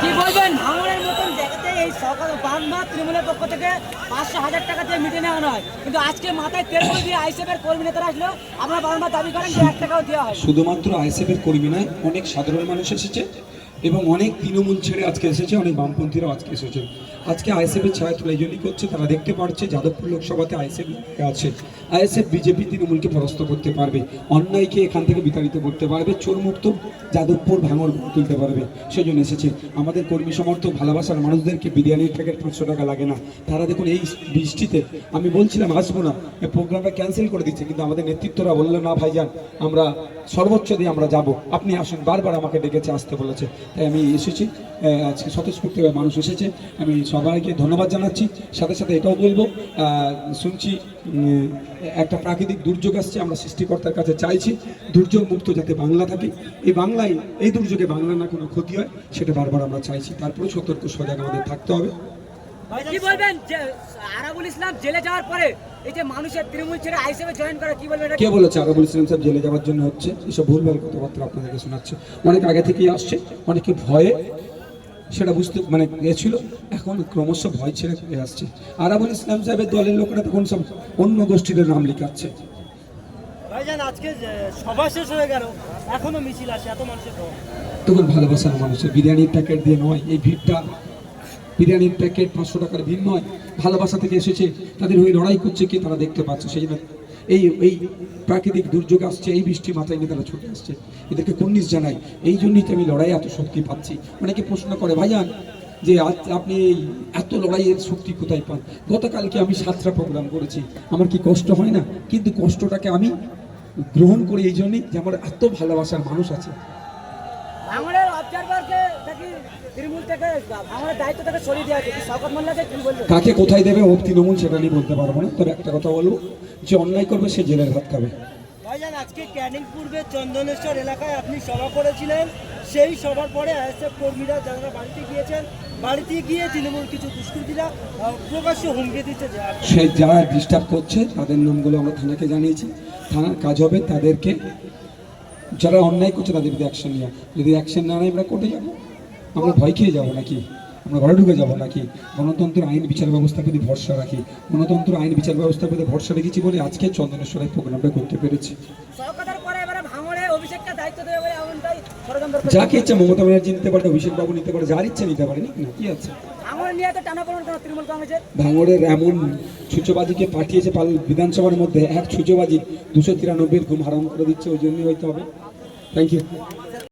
কি বলবেন? ভাঙনের মতন জায়গাতে এই সরকার বাংলা তৃণমূলের পক্ষ থেকে পাঁচশো হাজার টাকা দিয়ে মিটে নেওয়া হয়। কিন্তু আজকে মাথায় তেল দিয়ে আইসিএফের কর্মী নেতারা আসলো আমরা বারবার দাবি করেন যে এক টাকাও দেওয়া হয় শুধুমাত্র আইসিএফের কর্মী নয়, অনেক সাধারণ মানুষ এসেছে। এবং অনেক তৃণমূল ছেড়ে আজকে এসেছে, অনেক বামপন্থীরাও আজকে এসেছে। আজকে আইএসএফের ছায়া তোলা জন্যই করছে, তারা দেখতে পাচ্ছে যাদবপুর লোকসভাতে আইএসএফ আছে। আইএসএফ, বিজেপি তৃণমূলকে পরাস্ত করতে পারবে। অন্যায়কে এখান থেকে বিতাড়িত করতে পারবে। চোরমুক্ত যাদবপুর ভাঙর তুলতে পারবে। সেই জন্য এসেছে। আমাদের কর্মী সমর্থক, ভালোবাসার মানুষদেরকে বিরিয়ানির প্যাকেট পাঁচশো টাকা লাগে না। তারা দেখুন এই বৃষ্টিতে, আমি বলছিলাম, আসব না। এই প্রোগ্রামটা ক্যান্সেল করে দিচ্ছে, কিন্তু আমাদের নেতৃত্বরা বলল, না ভাইজান, আমরা সর্বোচ্চ দিয়ে আমরা যাব। আপনি আসুন। বারবার আমাকে ডেকেছে, আসতে বলেছে। তাই আমি এসেছি। আজকে স্বতঃস্ফূর্তভাবে মানুষ এসেছে। আমি সবাইকে ধন্যবাদ জানাচ্ছি। সাথে সাথে এটাও বলব শুনছি একটা প্রাকৃতিক দুর্যোগ আসছে, আমরা সৃষ্টিকর্তার কাছে চাইছি দুর্যোগ মুক্ত যাতে বাংলা থাকে। এই বাংলায়, এই দুর্যোগে বাংলার না কোনো ক্ষতি হয়, সেটা বারবার আমরা চাইছি। তারপরে সতর্ক, সজাগ আমাদের থাকতে হবে। কি বলবেন? আরাবুল ইসলাম জেলে যাওয়ার পরে এই যে মানুষের তৃণমূল ছেড়ে আইসিএফে জয়েন করে কি বলবেন কে বলেছে? আরাবুল ইসলাম সাহেব জেলে যাওয়ার জন্য হচ্ছে। এসব ভুলভাল কথাবার্তা আপনাদেরকে শোনাচ্ছে। অনেক আগে থেকেই আসছে। অনেকে ভয়ে সেটা বুঝতে মানে গেছিল। এখন ক্রমশ ভয় ছেড়ে ফিরে আসছে। আরাবুল ইসলাম সাহেবের দলের লোকেরা তখন সব অন্য গোষ্ঠীর নাম লিখাচ্ছে। ভাইজান আজকে সভা শেষ হয়ে গেল এখনও মিছিল আসে এত মানুষের তখন ভালোবাসার মানুষের বিরিয়ানির প্যাকেট দিয়ে নয় এই ভিড়টা বিরিয়ানির প্যাকেট পাঁচশো টাকার ভিড় নয়, ভালোবাসা থেকে এসেছে, তাদের হয়ে লড়াই করছে কি তারা দেখতে পাচ্ছে, সেই জন্য এই এই প্রাকৃতিক দুর্যোগ আসছে, এই বৃষ্টি মাথায় নিয়ে তারা ছুটে আসছে। এদেরকে কন্নিস জানাই, এই জন্যই তো আমি লড়াই এত শক্তি পাচ্ছি। অনেকে প্রশ্ন করে, ভাইজান, যে আজ আপনি এই এত লড়াইয়ের শক্তি কোথায় পান? গতকালকে আমি সাতটা প্রোগ্রাম করেছি, আমার কি কষ্ট হয় না? কিন্তু কষ্টটাকে আমি গ্রহণ করি এই জন্যই যে আমার এত ভালোবাসার মানুষ আছে। ভাঙনের অবজারভারকে নাকি তৃণমূল থেকে ভাঙনের দায়িত্ব থেকে সরিয়ে দেওয়া হয়েছে শওকত মোল্লাকে কি বলবেন কাকে কোথায় দেবে ও তৃণমূল সেটা নিয়ে বলতে পারব না। তবে একটা কথা বলব যে অন্যায় করবে সে জেলের ভাত খাবে। ভাইজান আজকে ক্যানিং পূর্বে চন্দনেশ্বর এলাকায় আপনি সভা করেছিলেন। সেই সভার পরে আইএসএফ কর্মীরা যারা বাড়িতে গিয়েছেন বাড়িতে গিয়ে তৃণমূল কিছু দুষ্কৃতীরা প্রকাশ্যে হুমকি দিচ্ছে সে যারা ডিস্টার্ব করছে তাদের নামগুলো আমরা থানাকে জানিয়েছি। থানার কাজ হবে তাদেরকে যারা অন্যায় করছে তাদের বিরুদ্ধে অ্যাকশন নেওয়া যদি অ্যাকশন না নেয়, আমরা কোর্টে যাব। আমরা ভয় খেয়ে যাব নাকি? আমরা ঘরে ঢুকে যাব নাকি? গণতন্ত্র আইন বিচার ব্যবস্থার প্রতি ভরসা রাখি। গণতন্ত্র আইন বিচার ব্যবস্থার প্রতি ভরসা রেখেছি বলে আজকে চন্দনেশ্বরের প্রোগ্রামটা করতে পেরেছি শওকতের পরে এবারে ভাঙনে অভিষেককে দায়িত্ব দেবে বলে এমনটাই ষড়যন্ত্র করছে। যাকে ইচ্ছা মমতা ব্যানার্জি নিতে পারে অভিষেক বাবু নিতে পারে যার ইচ্ছে নিতে পারে নাকি না? কি আছে? ভাঙড়ের এমন ছুচোবাজিকে পাঠিয়েছে পাল বিধানসভার মধ্যে এক ছুচোবাজি দুশো তিরানব্বই ঘুম হারাম করে দিচ্ছে ওই জন্যই হয়তো হবে। Thank you